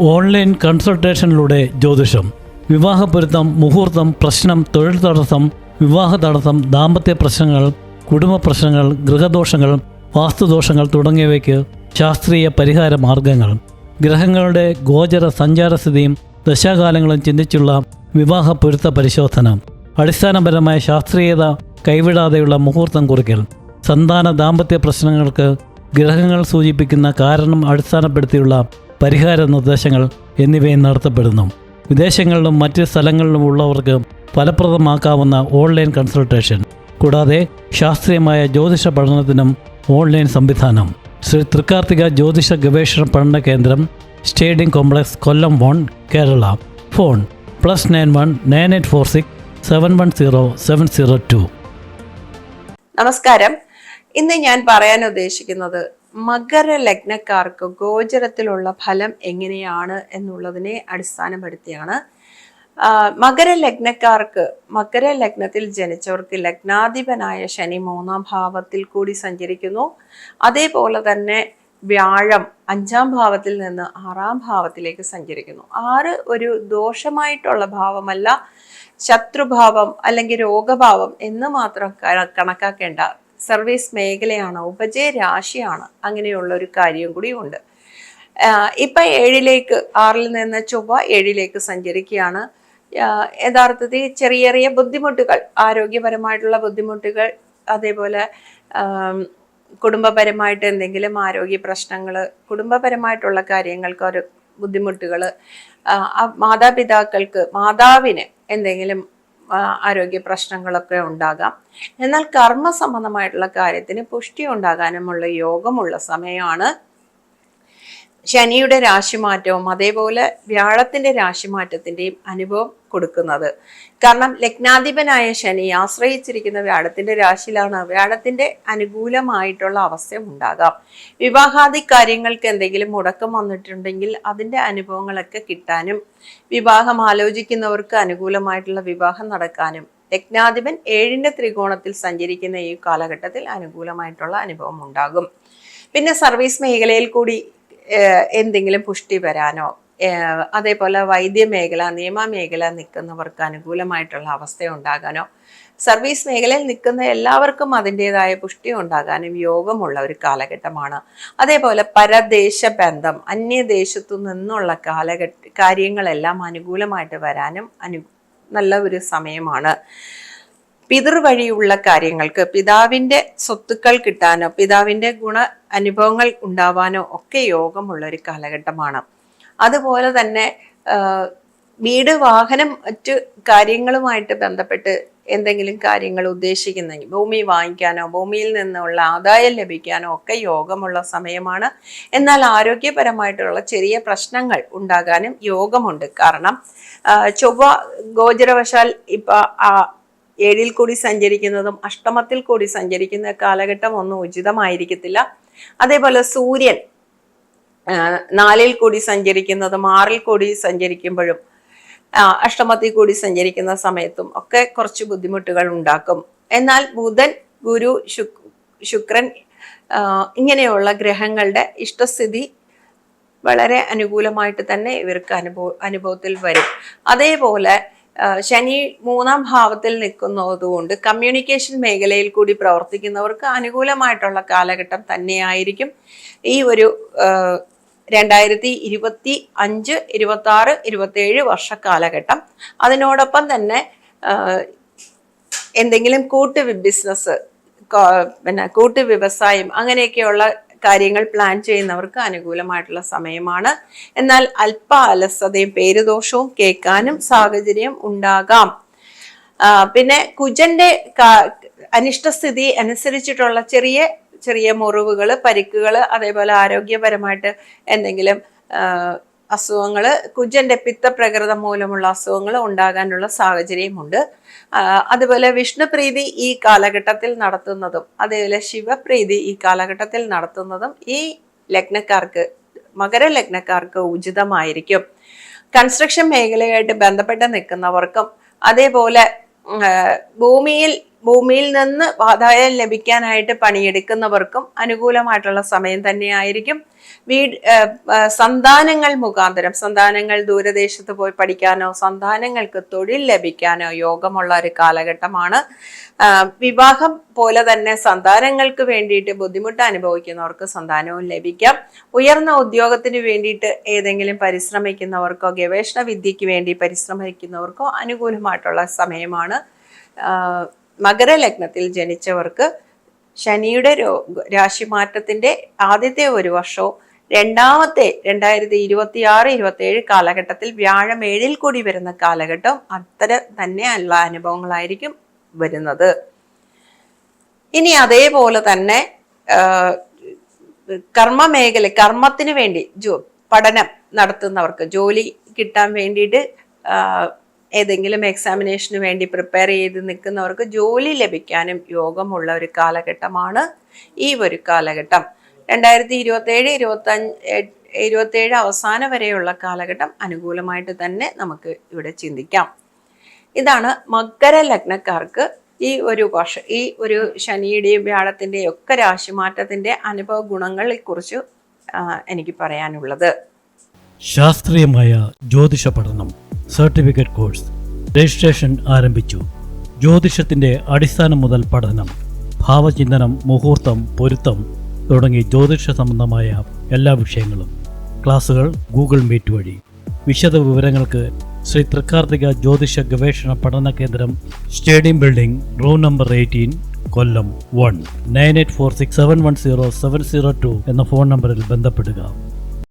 Online കൺസൾട്ടേഷനിലൂടെ ജ്യോതിഷം. വിവാഹപ്പൊരുത്തം മുഹൂർത്തം പ്രശ്നം തൊഴിൽ തടസ്സം വിവാഹ തടസ്സം ദാമ്പത്യ പ്രശ്നങ്ങൾ കുടുംബ പ്രശ്നങ്ങൾ ഗൃഹദോഷങ്ങൾ വാസ്തുദോഷങ്ങൾ തുടങ്ങിയവയ്ക്ക് ശാസ്ത്രീയ പരിഹാര മാർഗങ്ങൾ. ഗ്രഹങ്ങളുടെ ഗോചര സഞ്ചാരസ്ഥിതിയും ദശാകാലങ്ങളും ചിന്തിച്ചുള്ള വിവാഹ പൊരുത്ത പരിശോധന. അടിസ്ഥാനപരമായ ശാസ്ത്രീയത കൈവിടാതെയുള്ള മുഹൂർത്തം കുറിക്കൽ. സന്താന ദാമ്പത്യ പ്രശ്നങ്ങൾക്ക് ഗ്രഹങ്ങൾ സൂചിപ്പിക്കുന്ന കാരണം അടിസ്ഥാനപ്പെടുത്തിയുള്ള പരിഹാര നിർദ്ദേശങ്ങൾ എന്നിവയും നടത്തപ്പെടുന്നു വിദേശങ്ങളിലും മറ്റ് സ്ഥലങ്ങളിലും ഉള്ളവർക്ക് ഫലപ്രദമാക്കാവുന്ന ഓൺലൈൻ കൺസൾട്ടേഷൻ കൂടാതെ ശാസ്ത്രീയമായ ജ്യോതിഷ പഠനത്തിനും ഓൺലൈൻ സംവിധാനം. ശ്രീ തൃക്കാർത്തിക ജ്യോതിഷ ഗവേഷണ പഠന കേന്ദ്രം stadium complex Kollam one Kerala. Phone plus nine one nine eight four six seven one zero seven zero two. നമസ്കാരം. ഇന്ന് ഞാൻ പറയാൻ ഉദ്ദേശിക്കുന്നത് മകര ലഗ്നക്കാർക്ക് ഗോചരത്തിലുള്ള ഫലം എങ്ങനെയാണ് എന്നുള്ളതിനെ അടിസ്ഥാനപ്പെടുത്തിയാണ്. മകര ലഗ്നക്കാർക്ക് മകര ലഗ്നത്തിൽ ജനിച്ചവർക്ക് ലഗ്നാധിപനായ ശനി മൂന്നാം ഭാവത്തിൽ കൂടി സഞ്ചരിക്കുന്നു. അതേപോലെ തന്നെ വ്യാഴം അഞ്ചാം ഭാവത്തിൽ നിന്ന് ആറാം ഭാവത്തിലേക്ക് സഞ്ചരിക്കുന്നു. ആറ് ഒരു ദോഷമായിട്ടുള്ള ഭാവമല്ല ശത്രുഭാവം അല്ലെങ്കിൽ രോഗഭാവം എന്ന് മാത്രം കണക്കാക്കേണ്ട സർവീസ് മേഖലയാണ് ഉപജയ രാശിയാണ് അങ്ങനെയുള്ള ഒരു കാര്യം കൂടി ഉണ്ട് ഇപ്പൊ ഏഴിലേക്ക് ആറിൽ നിന്ന് ചൊവ്വ ഏഴിലേക്ക് സഞ്ചരിക്കുകയാണ്. യഥാർത്ഥത്തിൽ ചെറിയ ചെറിയ ബുദ്ധിമുട്ടുകൾ ആരോഗ്യപരമായിട്ടുള്ള ബുദ്ധിമുട്ടുകൾ അതേപോലെ കുടുംബപരമായിട്ട് എന്തെങ്കിലും ആരോഗ്യ പ്രശ്നങ്ങൾ കുടുംബപരമായിട്ടുള്ള കാര്യങ്ങൾക്ക് ഒരു ബുദ്ധിമുട്ടുകൾ മാതാപിതാക്കൾക്ക് മാതാവിന് എന്തെങ്കിലും ആരോഗ്യ പ്രശ്നങ്ങളൊക്കെ ഉണ്ടാകാം. എന്നാൽ കർമ്മ സംബന്ധമായിട്ടുള്ള കാര്യത്തിന് പുഷ്ടി ഉണ്ടാകാനുമുള്ള യോഗമുള്ള സമയമാണ് ശനിയുടെ രാശിമാറ്റവും അതേപോലെ വ്യാഴത്തിന്റെ രാശിമാറ്റത്തിന്റെയും അനുഭവം കൊടുക്കുന്നത്. കാരണം ലഗ്നാധിപനായ ശനി ആശ്രയിച്ചിരിക്കുന്ന വ്യാഴത്തിന്റെ രാശിയിലാണ്. വ്യാഴത്തിന്റെ അനുകൂലമായിട്ടുള്ള അവസ്ഥ ഉണ്ടാകാം. വിവാഹാദി കാര്യങ്ങൾക്ക് എന്തെങ്കിലും മുടക്കം വന്നിട്ടുണ്ടെങ്കിൽ അതിന്റെ അനുഭവങ്ങളൊക്കെ കിട്ടാനും വിവാഹം ആലോചിക്കുന്നവർക്ക് അനുകൂലമായിട്ടുള്ള വിവാഹം നടക്കാനും ലഗ്നാധിപൻ ഏഴിന്റെ ത്രികോണത്തിൽ സഞ്ചരിക്കുന്ന ഈ കാലഘട്ടത്തിൽ അനുകൂലമായിട്ടുള്ള അനുഭവം ഉണ്ടാകും. പിന്നെ സർവീസ് മേഖലയിൽ കൂടി എന്തെങ്കിലും പുഷ്ടി വരാനോ അതേപോലെ വൈദ്യമേഖല നിയമമേഖല നിൽക്കുന്നവർക്ക് അനുകൂലമായിട്ടുള്ള അവസ്ഥ ഉണ്ടാകാനോ സർവീസ് മേഖലയിൽ നിൽക്കുന്ന എല്ലാവർക്കും അതിന്റെതായ പുഷ്ടി ഉണ്ടാകാനും യോഗമുള്ള ഒരു കാലഘട്ടമാണ്. അതേപോലെ പരദേശ ബന്ധം അന്യദേശത്തു നിന്നുള്ള കാലഘട്ട കാര്യങ്ങളെല്ലാം അനുകൂലമായിട്ട് വരാനും അനു നല്ല ഒരു സമയമാണ്. പിതൃവഴിയുള്ള കാര്യങ്ങൾക്ക് പിതാവിന്റെ സ്വത്തുക്കൾ കിട്ടാനോ പിതാവിന്റെ ഗുണ അനുഭവങ്ങൾ ഉണ്ടാവാനോ ഒക്കെ യോഗമുള്ള ഒരു കാലഘട്ടമാണ്. അതുപോലെ തന്നെ വീട് വാഹനം മറ്റ് കാര്യങ്ങളുമായിട്ട് ബന്ധപ്പെട്ട് എന്തെങ്കിലും കാര്യങ്ങൾ ഉദ്ദേശിക്കുന്നെങ്കിൽ ഭൂമി വാങ്ങിക്കാനോ ഭൂമിയിൽ നിന്നുള്ള ആദായം ലഭിക്കാനോ ഒക്കെ യോഗമുള്ള സമയമാണ്. എന്നാൽ ആരോഗ്യപരമായിട്ടുള്ള ചെറിയ പ്രശ്നങ്ങൾ ഉണ്ടാകാനും യോഗമുണ്ട്. കാരണം ചൊവ്വ ഗോചരവശാൽ ഇപ്പൊ ഏഴിൽ കൂടി സഞ്ചരിക്കുന്നതും അഷ്ടമത്തിൽ കൂടി സഞ്ചരിക്കുന്ന കാലഘട്ടം ഒന്നും ഉചിതമായിരിക്കത്തില്ല. അതേപോലെ സൂര്യൻ നാലിൽ കൂടി സഞ്ചരിക്കുന്നതും ആറിൽ കൂടി സഞ്ചരിക്കുമ്പോഴും അഷ്ടമത്തിൽ കൂടി സഞ്ചരിക്കുന്ന സമയത്തും ഒക്കെ കുറച്ച് ബുദ്ധിമുട്ടുകൾ ഉണ്ടാക്കും. എന്നാൽ ബുധൻ ഗുരു ശുക് ശുക്രൻ ഇങ്ങനെയുള്ള ഗ്രഹങ്ങളുടെ ഇഷ്ടസ്ഥിതി വളരെ അനുകൂലമായിട്ട് തന്നെ ഇവർക്ക് അനുഭവ അനുഭവത്തിൽ വരും. അതേപോലെ ശനി മൂന്നാം ഭാവത്തിൽ നിൽക്കുന്നതുകൊണ്ട് കമ്മ്യൂണിക്കേഷൻ മേഖലയിൽ കൂടി പ്രവർത്തിക്കുന്നവർക്ക് അനുകൂലമായിട്ടുള്ള കാലഘട്ടം തന്നെയായിരിക്കും. ഈ ഒരു രണ്ടായിരത്തി ഇരുപത്തി അഞ്ച് ഇരുപത്തി ആറ് ഇരുപത്തി ഏഴ് വർഷ കാലഘട്ടം അതിനോടൊപ്പം തന്നെ എന്തെങ്കിലും കൂട്ട് ബിസിനസ് പിന്നെ കൂട്ട് വ്യവസായം അങ്ങനെയൊക്കെയുള്ള കാര്യങ്ങൾ പ്ലാൻ ചെയ്യുന്നവർക്ക് അനുകൂലമായിട്ടുള്ള സമയമാണ്. എന്നാൽ അല്പ അലസതയും പേരുദോഷവും കേൾക്കാനും സാഹചര്യം ഉണ്ടാകാം. പിന്നെ കുജന്റെ അനിഷ്ടസ്ഥിതി അനുസരിച്ചിട്ടുള്ള ചെറിയ ചെറിയ മുറിവുകൾ പരിക്കുകൾ അതേപോലെ ആരോഗ്യപരമായിട്ട് എന്തെങ്കിലും അസുഖങ്ങൾ കുജന്റെ പിത്തപ്രകൃതം മൂലമുള്ള അസുഖങ്ങൾ ഉണ്ടാകാനുള്ള സാഹചര്യമുണ്ട്. അതുപോലെ വിഷ്ണുപ്രീതി ഈ കാലഘട്ടത്തിൽ നടത്തുന്നതും അതേപോലെ ശിവപ്രീതി ഈ കാലഘട്ടത്തിൽ നടത്തുന്നതും ഈ ലഗ്നക്കാർക്ക് മകര ലഗ്നക്കാർക്ക് ഉചിതമായിരിക്കും. കൺസ്ട്രക്ഷൻ മേഖലയായിട്ട് ബന്ധപ്പെട്ട് നിൽക്കുന്നവർക്കും അതേപോലെ ഭൂമിയിൽ ഭൂമിയിൽ നിന്ന് ആദായം ലഭിക്കാനായിട്ട് പണിയെടുക്കുന്നവർക്കും അനുകൂലമായിട്ടുള്ള സമയം തന്നെയായിരിക്കും. വീട് സന്താനങ്ങൾ മുഖാന്തരം സന്താനങ്ങൾ ദൂരദേശത്ത് പോയി പഠിക്കാനോ സന്താനങ്ങൾക്ക് തൊഴിൽ ലഭിക്കാനോ യോഗമുള്ള ഒരു കാലഘട്ടമാണ്. വിവാഹം പോലെ തന്നെ സന്താനങ്ങൾക്ക് വേണ്ടിയിട്ട് ബുദ്ധിമുട്ട് അനുഭവിക്കുന്നവർക്ക് സന്താനവും ലഭിക്കാം. ഉയർന്ന ഉദ്യോഗത്തിന് വേണ്ടിയിട്ട് ഏതെങ്കിലും പരിശ്രമിക്കുന്നവർക്കോ ഗവേഷണ വിദ്യയ്ക്ക് വേണ്ടി പരിശ്രമിക്കുന്നവർക്കോ അനുകൂലമായിട്ടുള്ള സമയമാണ്. മകരലഗ്നത്തിൽ ജനിച്ചവർക്ക് ശനിയുടെ രാശിമാറ്റത്തിന്റെ ആദ്യത്തെ ഒരു വർഷവും രണ്ടാമത്തെ രണ്ടായിരത്തി ഇരുപത്തി ആറ് ഇരുപത്തി ഏഴ് കാലഘട്ടത്തിൽ വ്യാഴം ഏഴിൽ കൂടി വരുന്ന കാലഘട്ടം അത്തരം തന്നെ ഉള്ള അനുഭവങ്ങളായിരിക്കും വരുന്നത്. ഇനി അതേപോലെ തന്നെ കർമ്മ മേഖല കർമ്മത്തിന് വേണ്ടി ജോ പഠനം നടത്തുന്നവർക്ക് ജോലി കിട്ടാൻ വേണ്ടിയിട്ട് ഏതെങ്കിലും എക്സാമിനേഷന് വേണ്ടി പ്രിപ്പയർ ചെയ്ത് നിൽക്കുന്നവർക്ക് ജോലി ലഭിക്കാനും യോഗമുള്ള ഒരു കാലഘട്ടമാണ് ഈ ഒരു കാലഘട്ടം. രണ്ടായിരത്തി ഇരുപത്തേഴ് ഇരുപത്തഞ്ച് ഇരുപത്തേഴ് അവസാനം വരെയുള്ള കാലഘട്ടം അനുകൂലമായിട്ട് തന്നെ നമുക്ക് ഇവിടെ ചിന്തിക്കാം. ഇതാണ് മകര ലഗ്നക്കാർക്ക് ഈ ഒരു വർഷ ഈ ഒരു ശനിയുടെയും വ്യാഴത്തിന്റെയും ഒക്കെ രാശിമാറ്റത്തിന്റെ അനുഭവ ഗുണങ്ങളെക്കുറിച്ച് എനിക്ക് പറയാനുള്ളത്. ശാസ്ത്രീയമായ ജ്യോതിഷ പഠനം. സർട്ടിഫിക്കറ്റ് കോഴ്സ് രജിസ്ട്രേഷൻ ആരംഭിച്ചു. ജ്യോതിഷത്തിന്റെ അടിസ്ഥാനം മുതൽ പഠനം ഭാവചിന്തനം മുഹൂർത്തം പൊരുത്തം തുടങ്ങി ജ്യോതിഷ സംബന്ധമായ എല്ലാ വിഷയങ്ങളും. ക്ലാസുകൾ ഗൂഗിൾ മീറ്റ് വഴി. വിശദ വിവരങ്ങൾക്ക് ശ്രീ തൃക്കാർത്തിക ജ്യോതിഷ ഗവേഷണ പഠന കേന്ദ്രം stadium building room number eighteen Kollam one nine eight four six seven one zero seven zero two എന്ന ഫോൺ നമ്പറിൽ ബന്ധപ്പെടുക.